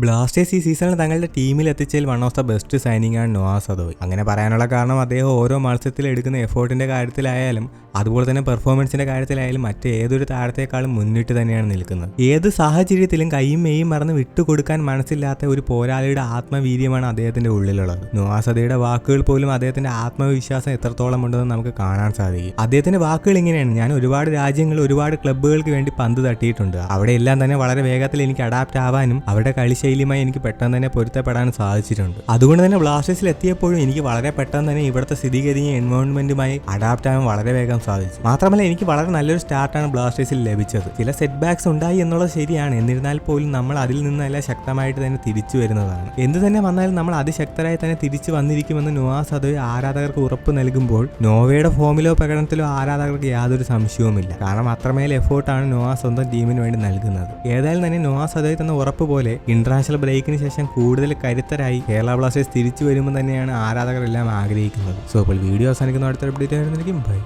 Blasters ഈ സീസണിൽ തങ്ങളുടെ ടീമിൽ എത്തിച്ചതിൽ one of the best signing ആണ് നോവാ സദോയ് അങ്ങനെ പറയാനുള്ള കാരണം അദ്ദേഹം ഓരോ മത്സരത്തിൽ എടുക്കുന്ന എഫേർട്ടിന്റെ കാര്യത്തിലായാലും അതുപോലെ തന്നെ പെർഫോമൻസിന്റെ കാര്യത്തിലായാലും മറ്റ് ഏതൊരു താരത്തെക്കാളും മുന്നിട്ട് തന്നെയാണ് നിൽക്കുന്നത്. ഏത് സാഹചര്യത്തിലും കൈയും മെയ്യും മറന്ന് വിട്ടുകൊടുക്കാൻ മനസ്സില്ലാത്ത ഒരു പോരാളിയുടെ ആത്മവീര്യമാണ് അദ്ദേഹത്തിന്റെ ഉള്ളിലുള്ളത്. നോവാ സദയുടെ വാക്കുകൾ പോലും അദ്ദേഹത്തിന്റെ ആത്മവിശ്വാസം എത്രത്തോളം ഉണ്ടെന്ന് നമുക്ക് കാണാൻ സാധിക്കും. അദ്ദേഹത്തിന്റെ വാക്കുകൾ ഇങ്ങനെയാണ്. ഞാൻ ഒരുപാട് രാജ്യങ്ങൾ ഒരുപാട് ക്ലബ്ബുകൾക്ക് വേണ്ടി പന്ത് തട്ടിയിട്ടുണ്ട്. അവിടെ എല്ലാം തന്നെ വളരെ വേഗത്തിൽ എനിക്ക് അഡാപ്റ്റ് ആവാനും അവരുടെ കളിശൈലിയുമായി എനിക്ക് പെട്ടെന്ന് തന്നെ പൊരുത്തപ്പെടാൻ സാധിച്ചിട്ടുണ്ട്. അതുകൊണ്ട് തന്നെ ബ്ലാസ്റ്റേഴ്സിൽ എത്തിയപ്പോഴും എനിക്ക് വളരെ പെട്ടെന്ന് തന്നെ ഇവിടുത്തെ സ്ഥിതിഗതിയും എൻവയോൺമെന്റുമായി അഡാപ്റ്റ് ആവാൻ വളരെ വേഗം സാധിച്ചു. മാത്രമല്ല എനിക്ക് വളരെ നല്ലൊരു സ്റ്റാർട്ടാണ് ബ്ലാസ്റ്റേഴ്സിൽ ലഭിച്ചത്. ചില സെറ്റ് ബാക്സ് ഉണ്ടായി എന്നുള്ളത് ശരിയാണ്. എന്നിരുന്നാൽ പോലും നമ്മൾ അതിൽ നിന്നെല്ലാം ശക്തമായിട്ട് തന്നെ തിരിച്ചു വരുന്നതാണ്. എന്ത് തന്നെ വന്നാലും നമ്മൾ അതിശക്തരായി തന്നെ തിരിച്ചു വന്നിരിക്കുമെന്ന് നോവാസ് അത് ആരാധകർക്ക് ഉറപ്പ് നൽകുമ്പോൾ നോവയുടെ ഫോമിലോ പ്രകടനത്തിലോ ആരാധകർക്ക് യാതൊരു സംശയവുമില്ല. കാരണം അത്രമേൽ എഫേർട്ടാണ് നുവാസ് സ്വന്തം ടീമിന് വേണ്ടി നൽകുന്നത്. ഏതായാലും തന്നെ നുവാസ് സദോയ് തന്ന ഉറപ്പ് പോലെ ഇന്റർനാഷണൽ ബ്രേക്കിന് ശേഷം കൂടുതൽ കരുത്തരായി കേരള ബ്ലാസ്റ്റേഴ്സ് തിരിച്ചു വരുമ്പോൾ തന്നെയാണ് ആരാധകരെല്ലാം ആഗ്രഹിക്കുന്നത്. സോ അപ്പോൾ വീഡിയോ അവസാനിക്കുന്ന അടുത്ത അപ്ഡേറ്റ് ആയിരുന്നിരിക്കും ബൈ